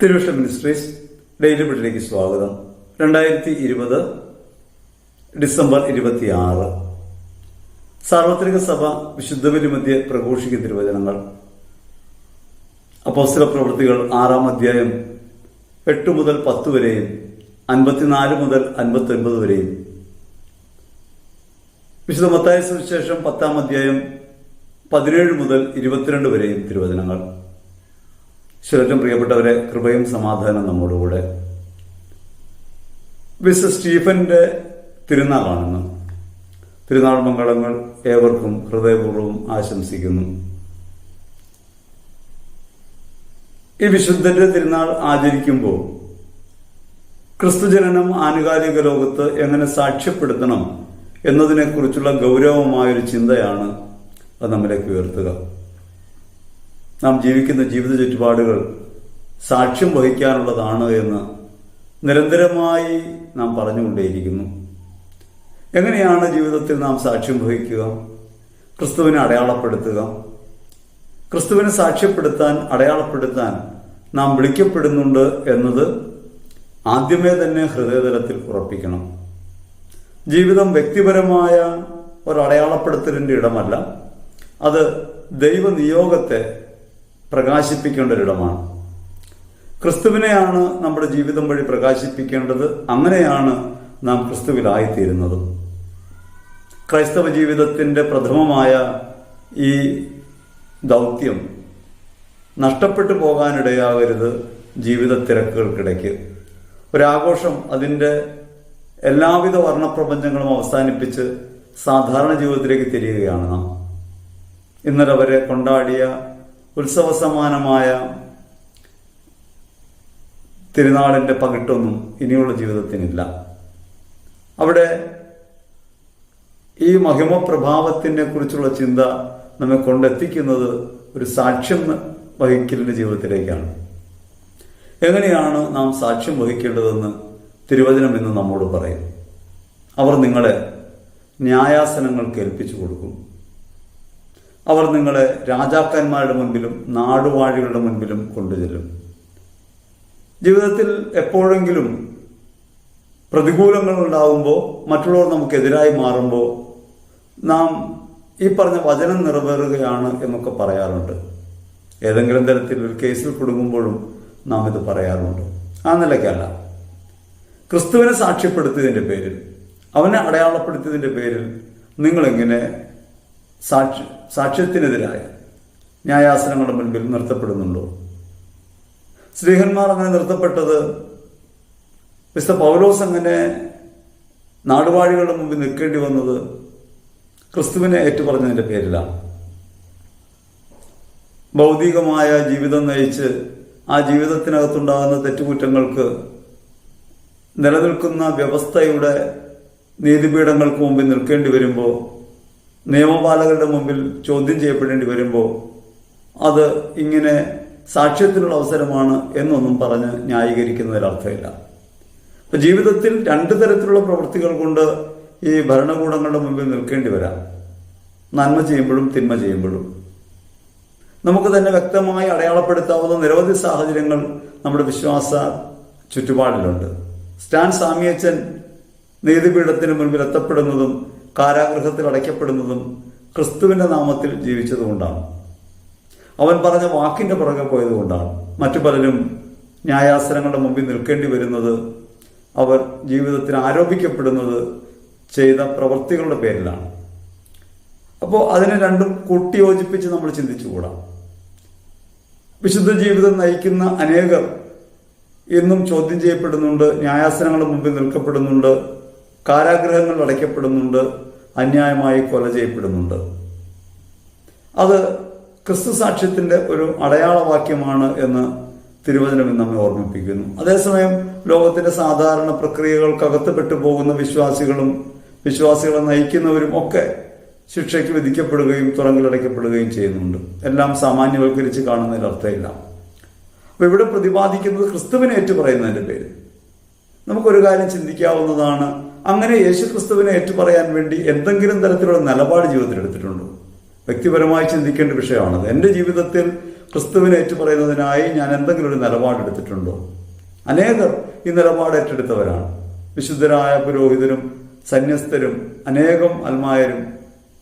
തിരുവിഷ ministries daily ബിഡിലേക്ക് സ്വാഗതം. രണ്ടായിരത്തി ഇരുപത് ഡിസംബർ ഇരുപത്തി ആറ് സാർവത്രിക സഭ വിശുദ്ധ ബലിമധ്യ പ്രഘോഷിക്കുന്ന തിരുവചനങ്ങൾ. അപ്പോസ്തല പ്രവൃത്തികൾ ആറാം അധ്യായം എട്ട് മുതൽ പത്ത് വരെയും അൻപത്തിനാല് മുതൽ അൻപത്തി ഒൻപത് വരെയും. വിശുദ്ധ മത്തായ സുവിശേഷം പത്താം അധ്യായം പതിനേഴ് മുതൽ ഇരുപത്തിരണ്ട് വരെയും തിരുവചനങ്ങൾ. ശിവറ്റം പ്രിയപ്പെട്ടവരെ കൃപയും സമാധാനം നമ്മോടുകൂടെ. വിസ് സ്റ്റീഫന്റെ തിരുനാളാണെന്ന് തിരുനാൾ മംഗളങ്ങൾ ഏവർക്കും ഹൃദയപൂർവം ആശംസിക്കുന്നു. ഈ വിശുദ്ധന്റെ തിരുനാൾ ആചരിക്കുമ്പോൾ ക്രിസ്തുജനനം ആനുകാലിക ലോകത്ത് എങ്ങനെ സാക്ഷ്യപ്പെടുത്തണം എന്നതിനെക്കുറിച്ചുള്ള ഗൗരവമായൊരു ചിന്തയാണ് അത് നമ്മിലേക്ക് ഉയർത്തുക. നാം ജീവിക്കുന്ന ജീവിത ചുറ്റുപാടുകൾ സാക്ഷ്യം വഹിക്കാനുള്ളതാണ് എന്ന് നിരന്തരമായി നാം പറഞ്ഞുകൊണ്ടേയിരിക്കുന്നു. എങ്ങനെയാണ് ജീവിതത്തിൽ നാം സാക്ഷ്യം വഹിക്കുക? ക്രിസ്തുവിനെ അടയാളപ്പെടുത്തുക. ക്രിസ്തുവിനെ സാക്ഷ്യപ്പെടുത്താൻ അടയാളപ്പെടുത്താൻ നാം വിളിക്കപ്പെടുന്നുണ്ട് എന്നത് ആദ്യമേ തന്നെ ഹൃദയതലത്തിൽ ഉറപ്പിക്കണം. ജീവിതം വ്യക്തിപരമായ ഒരു അടയാളപ്പെടുത്തലിന്റെ ഇടമല്ല. അത് ദൈവനിയോഗത്തെ പ്രകാശിപ്പിക്കേണ്ട ഒരിടമാണ് ക്രിസ്തുവിനെയാണ് നമ്മുടെ ജീവിതം വഴി പ്രകാശിപ്പിക്കേണ്ടത്. അങ്ങനെയാണ് നാം ക്രിസ്തുവിലായിത്തീരുന്നത്. ക്രൈസ്തവ ജീവിതത്തിന്റെ പ്രഥമമായ ഈ ദൗത്യം നഷ്ടപ്പെട്ടു പോകാനിടയാകരുത് ജീവിത തിരക്കുകൾക്കിടയ്ക്ക്. ഒരാഘോഷം അതിന്റെ എല്ലാവിധ വർണപ്രപഞ്ചങ്ങളും അവസാനിപ്പിച്ച് സാധാരണ ജീവിതത്തിലേക്ക് തിരിയുകയാണ് നാം. ഇന്നലെ വരെ കൊണ്ടാടിയ ഉത്സവ സമാനമായ തിരുനാളിന്റെ പകിട്ടൊന്നും ഇനിയുള്ള ജീവിതത്തിനില്ല. അവിടെ ഈ മഹിമ പ്രഭാവത്തിനെ കുറിച്ചുള്ള ചിന്ത നമ്മെ കൊണ്ടെത്തിക്കുന്നത് ഒരു സാക്ഷ്യം വഹിക്കലിന്റെ ജീവിതത്തിലേക്കാണ്. എങ്ങനെയാണ് നാം സാക്ഷ്യം വഹിക്കേണ്ടതെന്ന് തിരുവചനം എന്ന് നമ്മോട് പറയും. അവർ നിങ്ങളെ ന്യായാസനങ്ങൾ കേൾപ്പിച്ചു കൊടുക്കും. അവർ നിങ്ങളെ രാജാക്കന്മാരുടെ മുൻപിലും നാടുവാഴികളുടെ മുൻപിലും കൊണ്ടുചെല്ലും. ജീവിതത്തിൽ എപ്പോഴെങ്കിലും പ്രതികൂലങ്ങൾ ഉണ്ടാകുമ്പോൾ മറ്റുള്ളവർ നമുക്കെതിരായി മാറുമ്പോൾ നാം ഈ പറഞ്ഞ വചനം നിറവേറുകയാണ് എന്നൊക്കെ പറയാറുണ്ട്. ഏതെങ്കിലും തരത്തിൽ ഒരു കേസിൽ കുടുങ്ങുമ്പോഴും നാം ഇത് പറയാറുണ്ട്. ആ നിലയ്ക്കല്ല. ക്രിസ്തുവിനെ സാക്ഷ്യപ്പെടുത്തിയതിന്റെ പേരിൽ അവനെ അടയാളപ്പെടുത്തിയതിന്റെ പേരിൽ നിങ്ങളെങ്ങനെ സാക്ഷി സാക്ഷ്യത്തിനെതിരായ ന്യായാസനങ്ങളുടെ മുൻപിൽ നിർത്തപ്പെടുന്നുണ്ടോ? സ്ത്രീഹന്മാർ അങ്ങനെ നിർത്തപ്പെട്ടത് മിസ്റ്റർ പൗലോസ് അങ്ങനെ നാടുവാഴികളുടെ മുമ്പിൽ നിൽക്കേണ്ടി വന്നത് ക്രിസ്തുവിനെ ഏറ്റുപറഞ്ഞതിന്റെ പേരിലാണ്. ഭൗതികമായ ജീവിതം നയിച്ച് ആ ജീവിതത്തിനകത്തുണ്ടാകുന്ന തെറ്റുകുറ്റങ്ങൾക്ക് നിലനിൽക്കുന്ന വ്യവസ്ഥയുടെ നീതിപീഠങ്ങൾക്ക് മുമ്പിൽ നിൽക്കേണ്ടി വരുമ്പോൾ നിയമപാലകരുടെ മുമ്പിൽ ചോദ്യം ചെയ്യപ്പെടേണ്ടി വരുമ്പോൾ അത് ഇങ്ങനെ സാക്ഷ്യത്തിനുള്ള അവസരമാണ് എന്നൊന്നും പറഞ്ഞ് ന്യായീകരിക്കുന്നതിലർത്ഥമില്ല അപ്പൊ ജീവിതത്തിൽ രണ്ടു തരത്തിലുള്ള പ്രവൃത്തികൾ കൊണ്ട് ഈ ഭരണകൂടങ്ങളുടെ മുമ്പിൽ നിൽക്കേണ്ടി വരാം. നന്മ ചെയ്യുമ്പോഴും തിന്മ ചെയ്യുമ്പോഴും. നമുക്ക് തന്നെ വ്യക്തമായി അടയാളപ്പെടുത്താവുന്ന നിരവധി സാഹചര്യങ്ങൾ നമ്മുടെ വിശ്വാസ ചുറ്റുപാടിലുണ്ട്. സ്റ്റാൻ സാമിയച്ചൻ നീതിപീഠത്തിന് മുൻപിൽ എത്തപ്പെടുന്നതും കാരാഗൃഹത്തിൽ അടയ്ക്കപ്പെടുന്നതും ക്രിസ്തുവിന്റെ നാമത്തിൽ ജീവിച്ചതുകൊണ്ടാണ്. അവൻ പറഞ്ഞ വാക്കിന്റെ പുറകെ പോയതുകൊണ്ടാണ്. മറ്റു പലരും ന്യായാസനങ്ങളുടെ മുമ്പിൽ നിൽക്കേണ്ടി വരുന്നത് അവർ ജീവിതത്തിൽ ആരോപിക്കപ്പെടുന്നത് ചെയ്ത പ്രവൃത്തികളുടെ പേരിലാണ്. അപ്പോൾ അതിനെ രണ്ടും കൂട്ടിയോജിപ്പിച്ച് നമ്മൾ ചിന്തിച്ചുകൂടാ. വിശുദ്ധ ജീവിതം നയിക്കുന്ന അനേകർ ഇന്നും ചോദ്യം ചെയ്യപ്പെടുന്നുണ്ട് ന്യായാസനങ്ങളുടെ മുമ്പിൽ നിൽക്കപ്പെടുന്നുണ്ട് കാരാഗ്രഹങ്ങൾ അടയ്ക്കപ്പെടുന്നുണ്ട് അന്യായമായി കൊല ചെയ്യപ്പെടുന്നുണ്ട്. അത് ക്രിസ്തു സാക്ഷ്യത്തിന്റെ ഒരു അടയാളവാക്യമാണ് എന്ന് തിരുവചനം നമ്മെ ഓർമ്മിപ്പിക്കുന്നു. അതേസമയം ലോകത്തിന്റെ സാധാരണ പ്രക്രിയകൾക്കകത്ത് പോകുന്ന വിശ്വാസികളും വിശ്വാസികളെ നയിക്കുന്നവരും ഒക്കെ ശിക്ഷയ്ക്ക് വിധിക്കപ്പെടുകയും തുറങ്കിലടയ്ക്കപ്പെടുകയും ചെയ്യുന്നുണ്ട്. എല്ലാം സാമാന്യവൽക്കരിച്ച് കാണുന്നതിൽ അർത്ഥമില്ല. അപ്പൊ ഇവിടെ പ്രതിപാദിക്കുന്നത് ക്രിസ്തുവിനെ ഏറ്റുപറയുന്നതിന്റെ പേര് നമുക്കൊരു കാര്യം ചിന്തിക്കാവുന്നതാണ് അങ്ങനെ യേശുക്രിസ്തുവിനെ ഏറ്റുപറയാൻ വേണ്ടി എന്തെങ്കിലും തരത്തിലുള്ള നിലപാട് ജീവിതത്തിൽ എടുത്തിട്ടുണ്ടോ? വ്യക്തിപരമായി ചിന്തിക്കേണ്ട വിഷയമാണത്. എന്റെ ജീവിതത്തിൽ ക്രിസ്തുവിനെ ഏറ്റുപറയുന്നതിനായി ഞാൻ എന്തെങ്കിലും ഒരു നിലപാടെടുത്തിട്ടുണ്ടോ അനേകർ ഈ നിലപാട് ഏറ്റെടുത്തവരാണ്. വിശുദ്ധരായ പുരോഹിതരും സന്യസ്തരും അനേകം അൽമായരും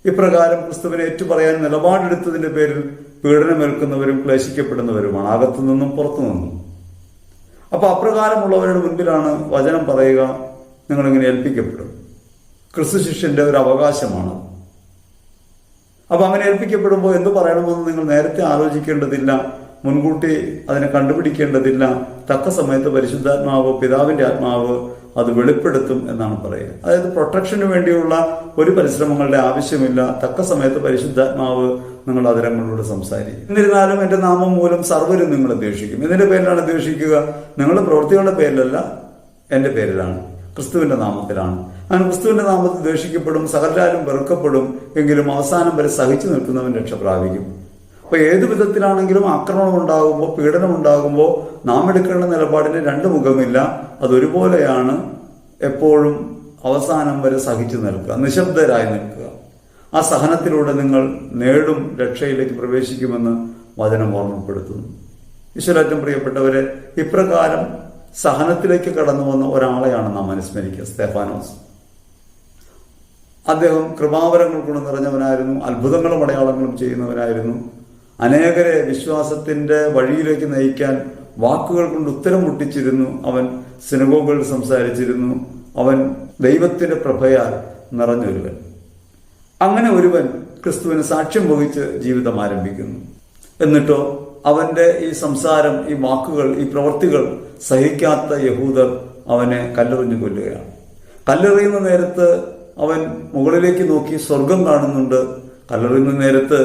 ഇപ്രകാരം ക്രിസ്തുവിനെ ഏറ്റുപറയാൻ നിലപാടെടുത്തതിന്റെ പേരിൽ പീഡനമേൽക്കുന്നവരും ക്ലേശിക്കപ്പെടുന്നവരുമാണ്. അകത്തുനിന്നും പുറത്തുനിന്നും. പുറത്തു നിന്നും അപ്പൊ അപ്രകാരമുള്ളവരുടെ മുൻപിലാണ് വചനം പറയുക. നിങ്ങളിങ്ങനെ ഏൽപ്പിക്കപ്പെടും. ക്രിസ്തു ശിഷ്യന്റെ ഒരു അവകാശമാണ്. അപ്പൊ അങ്ങനെ ഏൽപ്പിക്കപ്പെടുമ്പോൾ എന്ത് പറയണമെന്ന് നിങ്ങൾ നേരത്തെ ആലോചിക്കേണ്ടതില്ല മുൻകൂട്ടി അതിനെ കണ്ടുപിടിക്കേണ്ടതില്ല. തക്ക സമയത്ത് പരിശുദ്ധാത്മാവ് പിതാവിന്റെ ആത്മാവ് അത് വെളിപ്പെടുത്തും എന്നാണ് പറയുക. അതായത് പ്രൊട്ടക്ഷന് വേണ്ടിയുള്ള ഒരു പരിശ്രമങ്ങളുടെ ആവശ്യമില്ല. തക്ക സമയത്ത് പരിശുദ്ധാത്മാവ് നിങ്ങൾ അതിരങ്ങളോട് സംസാരിക്കും. എന്നിരുന്നാലും എന്റെ നാമം മൂലം സർവരും നിങ്ങളെ ദ്വേഷിക്കും. ഇതിന്റെ പേരിലാണ് ദ്വേഷിക്കുക. നിങ്ങളുടെ പ്രവൃത്തികളുടെ പേരിലല്ല എന്റെ പേരിലാണ്. ക്രിസ്തുവിന്റെ നാമത്തിലാണ്. അങ്ങനെ ക്രിസ്തുവിന്റെ നാമത്തിൽ ദ്വേഷിക്കപ്പെടും സകലാരും വെറുക്കപ്പെടും എങ്കിലും അവസാനം വരെ സഹിച്ചു നിൽക്കുന്നവൻ രക്ഷ പ്രാപിക്കും. അപ്പൊ ഏത് വിധത്തിലാണെങ്കിലും ആക്രമണം ഉണ്ടാകുമ്പോൾ പീഡനം ഉണ്ടാകുമ്പോൾ നാം എടുക്കേണ്ട നിലപാടിന് രണ്ട് മുഖമില്ല. അതൊരുപോലെയാണ് എപ്പോഴും അവസാനം വരെ സഹിച്ചു നിൽക്കുക നിശബ്ദരായി നിൽക്കുക. ആ സഹനത്തിലൂടെ നിങ്ങൾ നേടും രക്ഷയിലേക്ക് പ്രവേശിക്കുമെന്ന് വചനം ഓർമ്മപ്പെടുത്തുന്നു. ഈശ്വരാറ്റം പ്രിയപ്പെട്ടവരെ ഇപ്രകാരം സഹനത്തിലേക്ക് കടന്നു വന്ന ഒരാളെയാണ് നാം അനുസ്മരിക്കുക. സ്തേഫാനോസ്. അദ്ദേഹം കൃപാവരങ്ങൾ കൊണ്ട് നിറഞ്ഞവനായിരുന്നു അത്ഭുതങ്ങളും അടയാളങ്ങളും ചെയ്യുന്നവനായിരുന്നു. അനേകരെ വിശ്വാസത്തിന്റെ വഴിയിലേക്ക് നയിക്കാൻ വാക്കുകൾ കൊണ്ട് ഉത്തരം മുട്ടിച്ചിരുന്നു. അവൻ സിനഗോഗുകളിൽ സംസാരിച്ചിരുന്നു. അവൻ ദൈവത്തിന്റെ പ്രഭയാൽ നിറഞ്ഞൊരുവൻ. അങ്ങനെ ഒരുവൻ ക്രിസ്തുവിന് സാക്ഷ്യം വഹിച്ച് ജീവിതം ആരംഭിക്കുന്നു. എന്നിട്ടോ അവന്റെ ഈ സംസാരം ഈ വാക്കുകൾ ഈ പ്രവൃത്തികൾ സഹിക്കാത്ത യഹൂദർ അവനെ കല്ലെറിഞ്ഞു കൊല്ലുകയാണ്. കല്ലെറിയുന്ന നേരത്ത് അവൻ മുകളിലേക്ക് നോക്കി സ്വർഗം കാണുന്നുണ്ട്. കല്ലെറിയുന്ന നേരത്ത്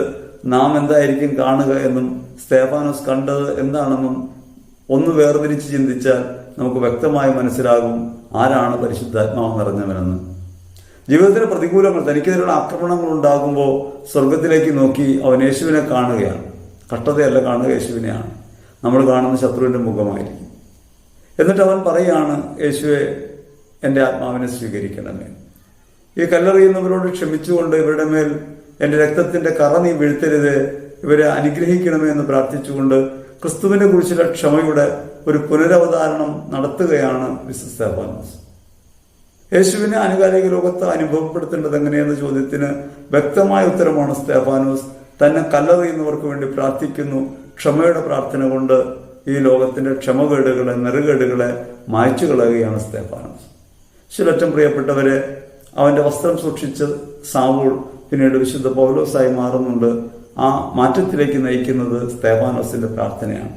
നാം എന്തായിരിക്കും കാണുക എന്നും സ്തേഫാനോസ് കണ്ടത് എന്താണെന്നും ഒന്ന് വേർതിരിച്ച് ചിന്തിച്ചാൽ നമുക്ക് വ്യക്തമായി മനസ്സിലാകും ആരാണ് പരിശുദ്ധാത്മാവ് നിറഞ്ഞവനെന്ന് ജീവിതത്തിലെ പ്രതികൂലങ്ങൾ തനിക്കെതിരെയുള്ള ആക്രമണങ്ങൾ ഉണ്ടാകുമ്പോൾ സ്വർഗത്തിലേക്ക് നോക്കി അവൻ യേശുവിനെ കാണുകയാണ്. കഷ്ടതയല്ല കാണുക യേശുവിനെയാണ്. നമ്മൾ കാണുന്ന ശത്രുവിന്റെ മുഖമായിരിക്കും. എന്നിട്ട് അവൻ പറയുകയാണ് യേശുവെ എന്റെ ആത്മാവിനെ സ്വീകരിക്കണമേ. ഈ കല്ലെറിയുന്നവരോട് ക്ഷമിച്ചുകൊണ്ട് ഇവരുടെ മേൽ എന്റെ രക്തത്തിന്റെ കറ നീ വീഴ്ത്തരുത്. ഇവരെ അനുഗ്രഹിക്കണമേ എന്ന് പ്രാർത്ഥിച്ചുകൊണ്ട് ക്രിസ്തുവിനെ കുറിച്ചുള്ള ക്ഷമയുടെ ഒരു പുനരവതാരണം നടത്തുകയാണ് വിശ്വസ്തേഫാനോസ് യേശുവിനെ ആനുകാലിക ലോകത്ത് അനുഭവപ്പെടുത്തേണ്ടത് എങ്ങനെയെന്ന ചോദ്യത്തിന് വ്യക്തമായ ഉത്തരമാണ് സ്തേഫാനോസ് തന്നെ കല്ലെറിയുന്നവർക്ക് വേണ്ടി പ്രാർത്ഥിക്കുന്നു. ക്ഷമയുടെ പ്രാർത്ഥന കൊണ്ട് ഈ ലോകത്തിന്റെ ക്ഷമകേടുകളെ നെറുകേടുകളെ മായ്ച്ചു കളയുകയാണ് സ്തേഫാനോസ്. ശിലറ്റം പ്രിയപ്പെട്ടവരെ അവന്റെ വസ്ത്രം സൂക്ഷിച്ച് സാവൂൾ പിന്നീട് വിശുദ്ധ പൗലോസായി മാറുന്നുണ്ട്. ആ മാറ്റത്തിലേക്ക് നയിക്കുന്നത് സ്തേഫാനോസിന്റെ പ്രാർത്ഥനയാണ്.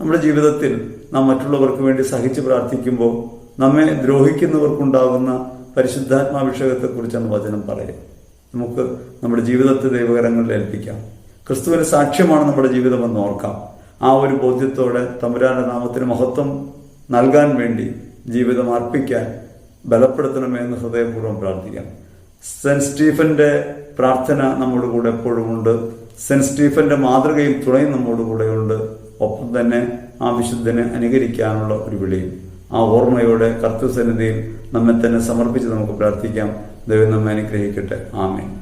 നമ്മുടെ ജീവിതത്തിൽ നാം മറ്റുള്ളവർക്ക് വേണ്ടി സഹിച്ച് പ്രാർത്ഥിക്കുമ്പോൾ നമ്മെ ദ്രോഹിക്കുന്നവർക്കുണ്ടാകുന്ന പരിശുദ്ധാത്മാഭിഷേകത്തെക്കുറിച്ചാണ് വചനം പറയുക. നമുക്ക് നമ്മുടെ ജീവിതത്തെ ദൈവകരങ്ങളിൽ ഏൽപ്പിക്കാം. ക്രിസ്തുവിന് സാക്ഷ്യമാണ് നമ്മുടെ ജീവിതമെന്ന് ഓർക്കാം. ആ ഒരു ബോധ്യത്തോടെ തമ്പുരാന്റെ നാമത്തിന് മഹത്വം നൽകാൻ വേണ്ടി ജീവിതം അർപ്പിക്കാൻ ബലപ്പെടുത്തണമേ എന്ന് ഹൃദയപൂർവം പ്രാർത്ഥിക്കാം. സെന്റ് സ്റ്റീഫന്റെ പ്രാർത്ഥന നമ്മുടെ കൂടെ എപ്പോഴും ഉണ്ട്. സെന്റ് സ്റ്റീഫന്റെ മാതൃകയും തുണയും നമ്മുടെ കൂടെയുണ്ട് ഒപ്പം തന്നെ ആ വിശുദ്ധനെ അനുകരിക്കാനുള്ള ഒരു വിളിയും. ആ ഓർമ്മയോടെ കർത്തൃസന്നിധിയിൽ നമ്മെ തന്നെ സമർപ്പിച്ച് നമുക്ക് പ്രാർത്ഥിക്കാം. ദൈവം നമ്മെ അനുഗ്രഹിക്കട്ടെ. ആമേൻ.